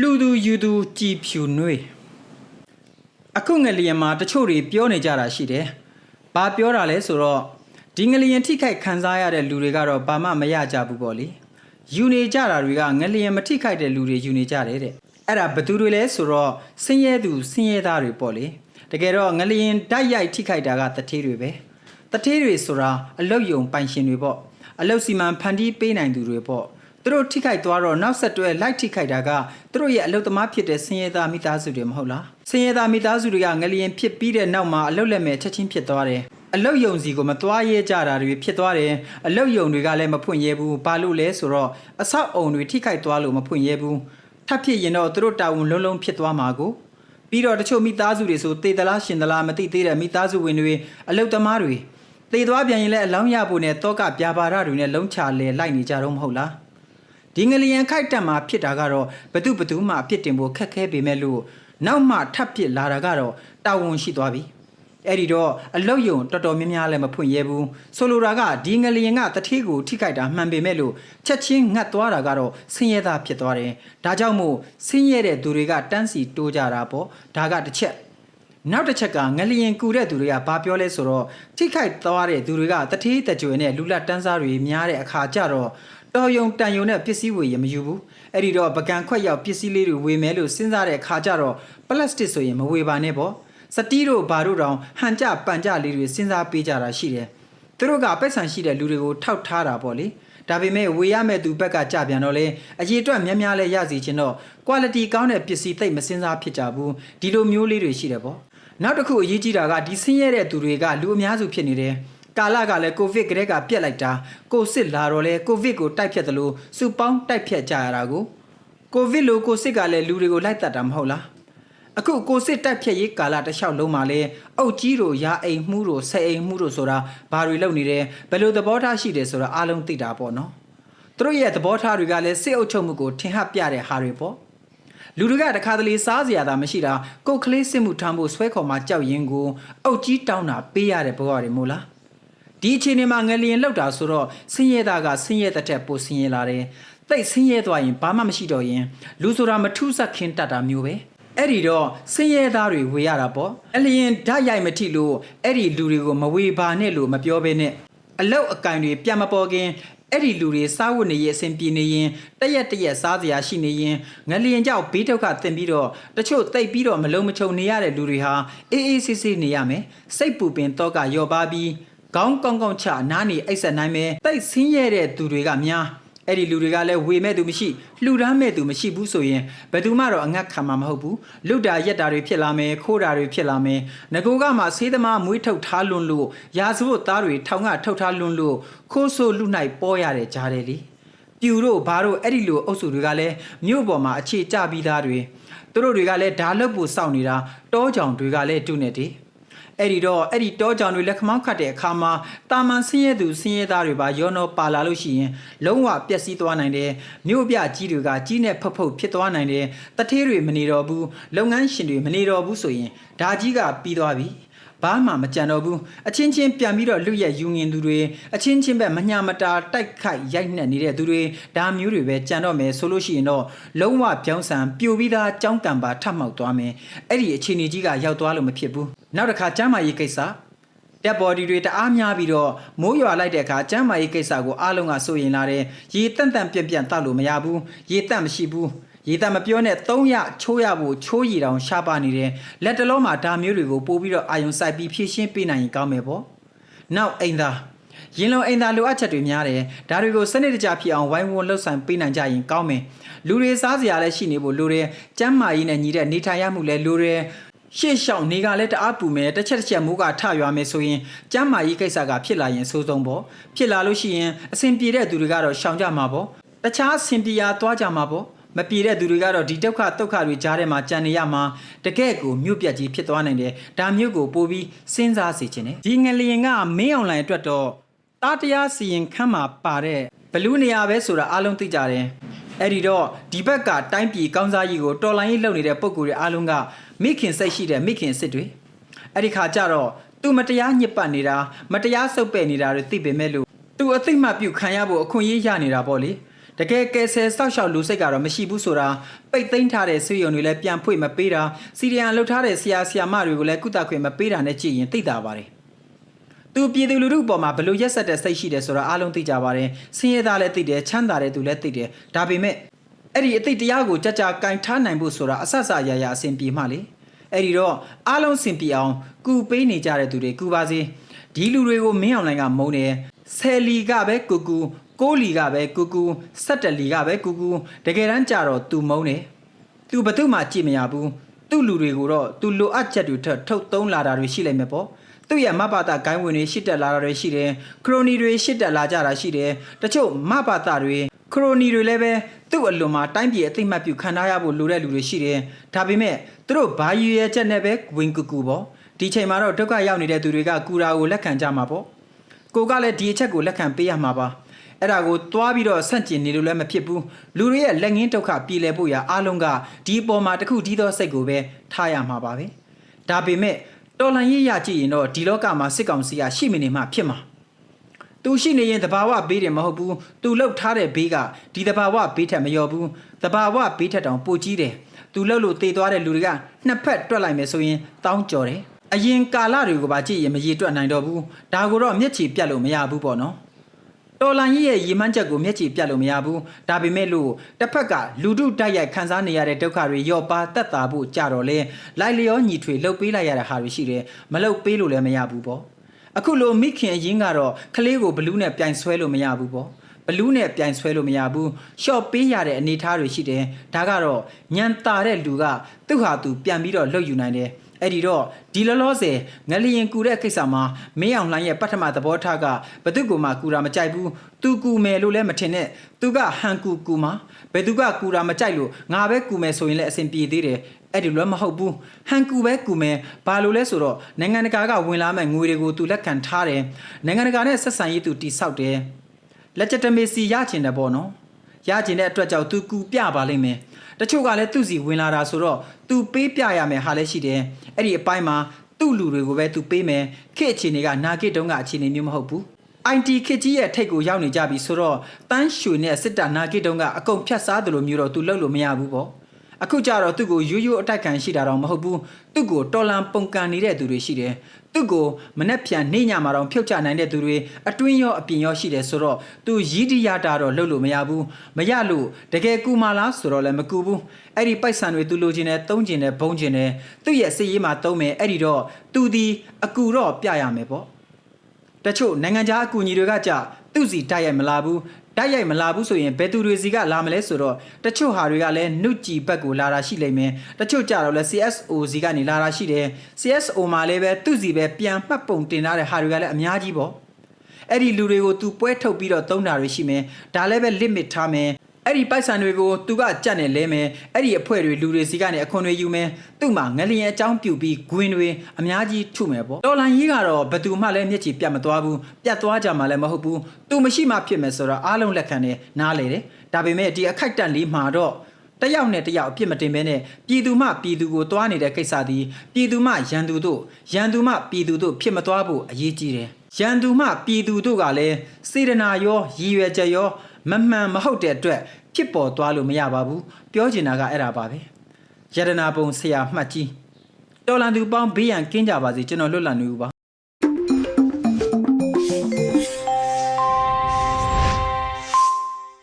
လှူသူယူသူကြည်ဖြူနှွေအခုငလျင်မှာတချို့တွေပြောနေကြတာရှိတယ်။ဘာပြောတာလဲဆိုတော့ဒီငလျင်ထိခိုက်ခံစားရတဲ့လူတွေကတော့ဘာမှမရကြဘူးပေါ့လေ။ယူနေကြတာတွေကငလျင်မထိခိုက်တဲ့လူတွေယူနေကြတယ်တဲ့။အဲ့ဒါဘယ်သူတွေလဲဆိုတော့ဆင်းရဲသူဆင်းရဲသားတွေပေါ့လေ။တကယ်တော့ငလျင်တိုက်ရိုက်ထိခိုက်တာကတထေးတွေပဲ။တထေးတွေဆိုတာအလုတ်ယုံပိုင်ရှင်တွေပေါ့။အလုတ်စီမံဖန်တီးပေးနိုင်သူတွေပေါ့။ သူတို့ထိခိုက်သွားတော့နောက်ဆက်တွဲလိုက်ထိခိုက်တာကသူတို့ရဲ့အလုတ်သမားဖြစ်တဲ့ဆင်းရဲသားမိသားစုတွေမဟုတ်လားဆင်းရဲသားမိသားစုတွေကငလျင်ဖြစ်ပြီးတဲ့နောက်မှာအလုတ်လက်မဲ့ချက်ချင်းဖြစ်သွားတယ်အလုတ်ယုံစီကိုမသွားရဲကြတာတွေဖြစ်သွားတယ်အလုတ်ယုံတွေကလည်းမဖွင့်ရဲဘူးဘာလို့လဲဆိုတော့အဆောက်အုံတွေထိခိုက်သွားလို့မဖွင့်ရဲဘူးထပ်ဖြစ်ရင်တော့သူတို့တာဝန်လုံးလုံးဖြစ်သွားမှာကိုပြီးတော့တချို့မိသားစုတွေဆိုတေသလားရှင်သလားမသိသေးတဲ့မိသားစုဝင်တွေအလုတ်သမားတွေတေသွားပြန်ရင်လည်းအလောင်းရဖို့နဲ့တောကပြာပါရတွေနဲ့လုံးချလဲလိုက်နေကြတော့မဟုတ်လား ဒီငလျင်ခိုက်တက်မှာဖြစ်တာကတော့ဘသူဘသူမှအဖြစ်တင်ဖို့ခက်ခဲပေမဲ့လို့နောက်မှထပ်ဖြစ်လာတာကတော့တာဝန်ရှိသွားပြီအဲ့ဒီတော့အလုတ်ယုံတော်တော်များများလည်းမဖွင့်ရဲဘူးဆိုလိုတာကဒီငလျင်ကတတိကိုထိခိုက်တာမှန်ပေမဲ့လို့ချက်ချင်းငတ်သွားတာကတော့ဆင်းရဲသားဖြစ်သွားတယ်ဒါကြောင့်မို့ဆင်းရဲတဲ့သူတွေကတန်းစီတိုးကြတာပေါ့ဒါကတစ်ချက်နောက်တစ်ချက်ကငလျင်ကူတဲ့သူတွေကဘာပြောလဲဆိုတော့ထိခိုက်သွားတဲ့သူတွေကတတိတကြွယ်နဲ့လူလတ်တန်းစားတွေများတဲ့အခါကျတော့ တော်ယုံတန်ယုံနဲ့ပစ္စည်းဝေရမယူဘူးအဲ့ဒီတော့ပကံခွက်ရောက်ပစ္စည်းလေးတွေဝေမယ်လို့စဉ်းစားတဲ့ခါကျတော့ပလတ်စတစ်ဆိုရင်မဝေပါနဲ့ပေါ့စတီးတို့ဘာတို့တောင်ဟန်ကြပန်ကြလေးတွေစဉ်းစားပေးကြတာရှိတယ်သူတို့ကပိုက်ဆံရှိတဲ့လူတွေကိုထောက်ထားတာပေါ့လေဒါပေမဲ့ဝေရမဲ့သူဘက်ကကြပြန်တော့လေအရေးအတွက်များများလဲရစီခြင်းတော့ quality ကောင်းတဲ့ပစ္စည်းသိပ်မစဉ်းစားဖြစ်ကြဘူးဒီလိုမျိုးလေးတွေရှိတယ်ပေါ့နောက်တစ်ခုအရေးကြီးတာကဒီဆင်းရဲတဲ့သူတွေကလူအများစုဖြစ်နေတယ် ကာလကလည်းကိုဗစ်ကလေးကပြက်လိုက်တာကိုစစ်လာတော့လဲကိုဗစ်ကိုတိုက်ဖြတ်တယ်လို့စူပေါင်းတိုက်ဖြတ်ကြရတာကိုကိုဗစ်လို့ကိုစစ်ကလည်းလူတွေကိုလိုက်တတ်တာမဟုတ်လားအခုကိုစစ်တိုက်ဖြတ်ရေးကာလတစ်လျှောက်လုံးမှာလဲအုတ်ကြီးတို့ရာအိမ်မှုတို့ဆယ်အိမ်မှုတို့ဆိုတာဘာတွေလုပ်နေတယ်ဘယ်လိုသဘောထားရှိတယ်ဆိုတာအားလုံးသိတာပေါ့နော်သူတို့ရဲ့သဘောထားတွေကလည်းစစ်အုပ်ချုပ်မှုကိုထင်ဟပ်ပြတဲ့ဟာတွေပေါ့လူတွေကတခါတလေစားစရာသာမရှိတာကိုယ်ကလေးစစ်မှုထမ်းဖို့ဆွဲခေါ်မှကြောက်ရင်ကိုအုတ်ကြီးတောင်းတာပေးရတဲ့ဘဝတွေမို့လား ဒီအချိန်မှာငလျင်လောက်တာဆိုတော့ဆင်းရဲသားကဆင်းရဲတဲ့ထက်ပိုဆင်းရဲလာတယ်။တိတ်ဆင်းရဲသွားရင်ဘာမှမရှိတော့ရင်လူဆိုတာမထူးဆက်ခင်းတတ်တာမျိုးပဲ။အဲ့ဒီတော့ဆင်းရဲသားတွေဝေရတာပေါ့။အလျင်ဓာတ်ရိုက်မထိလို့အဲ့ဒီလူတွေကိုမဝေပါနဲ့လို့မပြောဘဲနဲ့အလောက်အကင်တွေပြန်မပေါ်ခင်အဲ့ဒီလူတွေစားဝတ်နေရအဆင်ပြေနေရင်တရက်တရက်စားစရာရှိနေရင်ငလျင်ကြောက်ဘေးဒုက္ခတင်ပြီးတော့တချို့တိတ်ပြီးတော့မလုံးမချုံနေရတဲ့လူတွေဟာအေးအေးဆေးဆေးနေရမယ်စိတ်ပူပင်တော့ကယောပါပြီး ခေါင်းကောင်းကောင်းချနားနေအိတ်ဆက်နိုင်မယ်တိတ်ဆင်းရဲတဲ့သူတွေကများအဲ့ဒီလူတွေကလည်းဝေမဲ့သူမရှိလှူဒန်းမဲ့သူမရှိဘူးဆိုရင်ဘယ်သူမှတော့အငတ်ခံမှာမဟုတ်ဘူးလွတ်တာရက်တာတွေဖြစ်လာမယ်ခိုးတာတွေဖြစ်လာမယ်ငကိုကမှဆေးသမားမွေးထုတ်ထားလွန်းလို့ရာဇဝတ်သားတွေထောင်ကထုတ်ထားလွန်းလို့ခိုးဆိုးလူနိုင်ပေါ်ရတဲ့ကြားတယ်လေပြူတို့ဘာတို့အဲ့ဒီလိုအုပ်စုတွေကလည်းမြို့ပေါ်မှာအခြေကျပြီးသားတွေသူတို့တွေကလည်းဓာလုတ်ဖို့စောင့်နေတာတောကြောင်တွေကလည်းတူနေတယ် အဲ့ဒီတော့အဲ့ဒီတောကြောင်တွေလက်ခမောင်းခတ်တဲ့အခါမှာတာမန်ဆင်းရဲသူဆင်းရဲသားတွေပါရောနောပါလာလို့ရှိရင်လုံးဝပျက်စီးသွားနိုင်တယ်မြို့ပြကြီးတွေကကြီးနဲ့ဖုတ်ဖုတ်ဖြစ်သွားနိုင်တယ်တထေးတွေမနေတော့ဘူးလုပ်ငန်းရှင်တွေမနေတော့ဘူးဆိုရင်ဒါကြီးကပြီးသွားပြီ ဘာမှမကြံတော့ဘူးအချင်းချင်းပြန်ပြီးတော့လူရက်ယူငင်သူတွေအချင်းချင်းပဲမညာမတာတိုက်ခိုက်ရိုက်နှက်နေတဲ့သူတွေဒါမျိုးတွေပဲကြံတော့မယ်ဆိုလို့ရှိရင်တော့လုံးဝပြောင်းဆန်ပြိုပြီးသားကြောင်းကံပါထပ်မှောက်သွားမယ်အဲ့ဒီအခြေအနေကြီးကရောက်သွားလို့မဖြစ်ဘူးနောက်တစ်ခါကျမ်းမာရေးကိစ္စ တက်ဘော်ဒီတွေတအားများပြီးတော့မိုးရွာလိုက်တဲ့အခါကျမ်းမာရေးကိစ္စကိုအားလုံးကစိုးရင်လာတယ်ရေတန့်တန့်ပြန့်ပြန့်တောက်လို့မရဘူးရေတန့်မရှိဘူးရေတန့်မပြောနဲ့300ချိုးရဖို့ချိုးရည်တောင်ရှားပါနေတယ်လက်တလုံးမှာဒါမျိုးတွေကိုပို့ပြီးတော့အာယုံစိုက်ပြီးဖြည့်ရှင်းပေးနိုင်ရင်ကောင်းမယ်ပေါ့နောက်အိမ်သားရင်လုံးအိမ်သားလိုအပ်ချက်တွေများတယ်ဒါတွေကိုစနစ်တကျဖြစ်အောင်ဝိုင်းဝန်းလှုပ်ဆောင်ပေးနိုင်ကြရင်ကောင်းမယ်လူတွေစားစရာလည်းရှိနေဖို့လိုတယ်ကျမ်းမာရေးနဲ့ညီတဲ့နေထိုင်ရမှုလည်းလိုတယ် ရှေ့ရှောင်းနေကလည်းတအားပူမယ်တစ်ချက်တစ်ချက်မိုးကထရွာမယ်ဆိုရင်ကျမ်းမာရေးကိစ္စကဖြစ်လာရင်စိုးဆုံးပေါ့ဖြစ်လာလို့ရှိရင်အဆင်ပြေတဲ့သူတွေကတော့ရှောင်ကြမှာပေါ့တခြားအဆင်ပြေရာသွားကြမှာပေါ့မပြေတဲ့သူတွေကတော့ဒီဒုက္ခဒုက္ခတွေကြားထဲမှာကြံနေရမှာတကယ့်ကိုမြို့ပြတ်ကြီးဖြစ်သွားနိုင်တယ်ဒါမျိုးကိုပို့ပြီးစဉ်းစားစေချင်တယ်ဒီငလျင်ကမင်းအောင်လိုင်အတွက်တော့တာတရားစီရင်ခန်းမှာပါတဲ့ဘလူးနေရာပဲဆိုတာအားလုံးသိကြတယ် အဲ့ဒီတော့ဒီဘက်ကတိုင်းပြည်ကောင်းစားကြီးကိုတော်လိုင်းရေးလုပ်နေတဲ့ပုံကိုယ်တွေအားလုံးကမိခင်စိတ်ရှိတဲ့မိခင်စစ်တွေအဲ့ဒီခါကျတော့သူမတရားညစ်ပတ်နေတာမတရားဆုပ်ပဲ့နေတာတွေသိပေမဲ့လို့သူအသိမှတ်ပြုခံရဖို့အခွင့်အရေးရနေတာပေါ့လေတကယ်ကယ်ဆယ်စောက်ရှောက်လူစိတ်ကတော့မရှိဘူးဆိုတာပိတ်သိမ်းထားတဲ့ဆွေယုံတွေလည်းပြန်ဖွင့်မပေးတာစီရီယန်လှုပ်ထားတဲ့ဆရာဆရာမတွေကိုလည်းကုသခွင့်မပေးတာနဲ့ကြည့်ရင်သိတာပါတယ် သူပြည်သူလူထုပေါ်မှာဘလို့ရက်ဆက်တဲ့စိတ်ရှိတယ်ဆိုတာအားလုံးသိကြပါတယ်ဆင်းရဲသားလည်းသိတယ်ချမ်းသာတဲ့သူလည်းသိတယ်ဒါပေမဲ့အဲ့ဒီအသိတရားကိုကြကြကင်ထားနိုင်ဖို့ဆိုတာအဆအဆအရာရာအဆင်ပြေမှလေအဲ့ဒီတော့အားလုံးစင်ပြေအောင်ကူပေးနေကြတဲ့သူတွေကူပါစေဒီလူတွေကိုမင်းအောင်လိုင်ကမုန်းတယ်ဆယ်လီကပဲကူကူကိုးလီကပဲကူကူဆက်တလီကပဲကူကူတကယ်တမ်းကြတော့သူမုန်းတယ်သူဘသူမှကြည့်မရဘူးသူ့လူတွေကိုတော့သူလိုအပ်ချက်တွေထပ်ထုတ်သုံးလာတာတွေရှိလိမ့်မယ်ပေါ့ သူ့ရဲ့မဘာတာဂိုင်းဝင်တွေရှစ်တက်လာတာတွေရှိတယ်ခရိုနီတွေရှစ်တက်လာကြတာရှိတယ်တချို့မဘာတာတွေခရိုနီတွေလည်းပဲသူ့အလွန်မှာတိုင်းပြည်အသိမှတ်ပြုခံထားရဖို့လိုတဲ့လူတွေရှိတယ်ဒါပေမဲ့သူတို့ဘာရည်ရွယ်ချက်နဲ့ပဲဝင်ကူကူပေါ့ဒီချိန်မှာတော့ဒုက္ခရောက်နေတဲ့သူတွေကကူရာကိုလက်ခံကြမှာပေါ့ကိုကလည်းဒီအချက်ကိုလက်ခံပေးရမှာပါအဲ့ဒါကိုသွားပြီးတော့ဆန့်ကျင်နေလို့လည်းမဖြစ်ဘူးလူတွေရဲ့လက်ငင်းဒုက္ခပြည်လည်ဖို့ရာအားလုံးကဒီအပေါ်မှာတစ်ခုတည်းသောစိတ်ကိုပဲထားရမှာပါပဲဒါပေမဲ့ တော်လန်ရေးရကြည့်ရင်တော့ဒီလောကမှာစစ်ကောင်စီကရှိမနေမှဖြစ်မှာသူရှိနေရင်တဘာဝဘေးတယ်မဟုတ်ဘူးသူလှုပ်ထားတဲ့ဘေးကဒီတဘာဝဘေးထက်မလျော်ဘူးတဘာဝဘေးထက်တောင်ပိုကြီးတယ်သူလှုပ်လို့တေသွားတဲ့လူတွေကနှစ်ဖက်တွက်လိုက်မယ်ဆိုရင်တောင်းကြော်တယ်အရင်ကာလတွေကိုပါကြည့်ရင်မရေတွက်နိုင်တော့ဘူးဒါကိုတော့မျက်ခြေပြတ်လို့မရဘူးပေါ့နော် တော်လန်ကြီးရဲ့ရီမန်းချက်ကိုမျက်ခြေပြတ်လို့မရဘူးဒါပေမဲ့လို့တစ်ဖက်ကလူထုတိုက်ရိုက်ခံစားနေရတဲ့ဒုက္ခတွေရော့ပါတက်တာဖို့ကြတော့လေလိုက်လျောညီထွေလှုပ်ပေးလိုက်ရတဲ့ဟာတွေရှိတယ်မလှုပ်ပေးလို့လည်းမရဘူးပေါ့အခုလိုမိခင်အရင်ကတော့ကလေးကိုဘလူးနဲ့ပြိုင်ဆွဲလို့မရဘူးပေါ့ဘလူးနဲ့ပြိုင်ဆွဲလို့မရဘူးရှော့ပေးရတဲ့အနေအထားတွေရှိတယ်ဒါကတော့ညံတာတဲ့လူကသူ့ဟာသူပြန်ပြီးတော့လှုပ်ယူနိုင်တယ် အဲ့ဒီတော့ဒီလောလောဆယ်ငလျင်ကူတဲ့ကိစ္စမှာမင်းအောင်လှိုင်းရဲ့ပထမသဘောထားကဘသူကမှကူတာမကြိုက်ဘူးသူကူမယ်လို့လည်းမထင်နဲ့သူကဟန်ကူကူမှာဘယ်သူကကူတာမကြိုက်လို့ငါပဲကူမယ်ဆိုရင်လည်းအဆင်ပြေသေးတယ်အဲ့ဒီလိုလည်းမဟုတ်ဘူးဟန်ကူပဲကူမယ်ဘာလို့လဲဆိုတော့နိုင်ငံတကာကဝင်လာမဲ့ငွေတွေကိုသူလက်ခံထားတယ်နိုင်ငံတကာနဲ့ဆက်ဆံရေးသူတိဆောက်တယ် legitimacy ရချင်တယ်ပေါ့နော်ရချင်တဲ့အတွက်ကြောင့်သူကူပြပါလိမ့်မယ် တချို့ကလည်းသူ့စီဝင်လာတာဆိုတော့သူပေးပြရမယ်ဟာလည်းရှိတယ်အဲ့ဒီအပိုင်းမှာသူ့လူတွေကိုပဲသူပေးမယ်ခေတ်အခြေအနေကနာဂစ်တုန်းကအခြေအနေမျိုးမဟုတ်ဘူး IT ခေတ်ကြီးရဲ့ထိတ်ကိုရောက်နေကြပြီဆိုတော့တန်းရွှေနဲ့စစ်တာနာဂစ်တုန်းကအကုန်ဖြတ်စားတယ်လို့မျိုးတော့သူလုပ်လို့မရဘူးပေါ့ အခုကျတော့သူ့ကိုရိုးရိုးအတိုက်ခံရှိတာတော့မဟုတ်ဘူးသူ့ကိုတော်လန်ပုံကန်နေတဲ့သူတွေရှိတယ်သူ့ကိုမနှက်ဖြန်နေညမှာတော့ဖြုတ်ချနိုင်တဲ့သူတွေအတွင်းရောအပြင်ရောရှိတယ်ဆိုတော့သူရည်တည်ရတာတော့လုပ်လို့မရဘူးမရလို့တကယ်ကူမာလားဆိုတော့လည်းမကူဘူးအဲ့ဒီပိုက်ဆံတွေသူလိုချင်တယ်သုံးချင်တယ်ဘုံချင်တယ်သူ့ရဲ့စည်ရေးမှာသုံးမယ်အဲ့ဒီတော့သူဒီအကူတော့ပြရမယ်ပေါ့တချို့နိုင်ငံခြားအကူအညီတွေကကြသူ့စီတိုက်ရိုက်မလာဘူး တိုက်ရိုက်မလာဘူးဆိုရင်ဘယ်သူတွေစီကလာမလဲဆိုတော့တချို့ဟာတွေကလည်းနှုတ်ကြည်ဘက်ကိုလာတာရှိလိမ့်မယ်တချို့ကြတော့လဲ CSO စီကနေလာတာရှိတယ် CSO မှာလည်းပဲသူ့စီပဲပြန်မှတ်ပုံတင်ထားတဲ့ဟာတွေကလည်းအများကြီးပေါ့အဲ့ဒီလူတွေကို तू ပွဲထုတ်ပြီးတော့သုံးတာတွေရှိမယ်ဒါလည်းပဲ limit ထားမယ် အဲ့ဒီပိုက်ဆံတွေကိုသူကကြက်နေလဲမယ်အဲ့ဒီအဖွဲတွေလူတွေစီကနေအခွန်တွေယူမယ်သူ့မှာငလျင်အကြောင်းပြုပြီးဂွင်တွေအများကြီးထုမယ်ပေါ့တော်လန်ကြီးကတော့ဘယ်သူမှလည်းမျက်ခြေပြတ်မသွားဘူးပြတ်သွားကြမှာလည်းမဟုတ်ဘူးသူမရှိမှဖြစ်မယ်ဆိုတော့အားလုံးလက်ခံတယ်နားလေတယ်ဒါပေမဲ့ဒီအခိုက်အတန့်လေးမှာတော့တယောက်နဲ့တယောက်အပြစ်မတင်ဘဲနဲ့ပြည်သူမှပြည်သူကိုတွားနေတဲ့ကိစ္စသည်ပြည်သူမှရန်သူတို့ရန်သူမှပြည်သူတို့ဖြစ်မသွားဖို့အရေးကြီးတယ်ရန်သူမှပြည်သူတို့ကလည်းစေတနာရောရည်ရွယ်ချက်ရော မမှန်မဟုတ်တဲ့အတွက်ဖြစ်ပေါ်သွားလို့မရပါဘူးပြောချင်တာကအဲ့ဒါပါပဲယရနာပုံဆရာမှတ်ကြီးတော်လန်သူပေါင်းဘေးရန်ကင်းကြပါစေကျွန်တော်လွတ်လပ်နေဦးပါ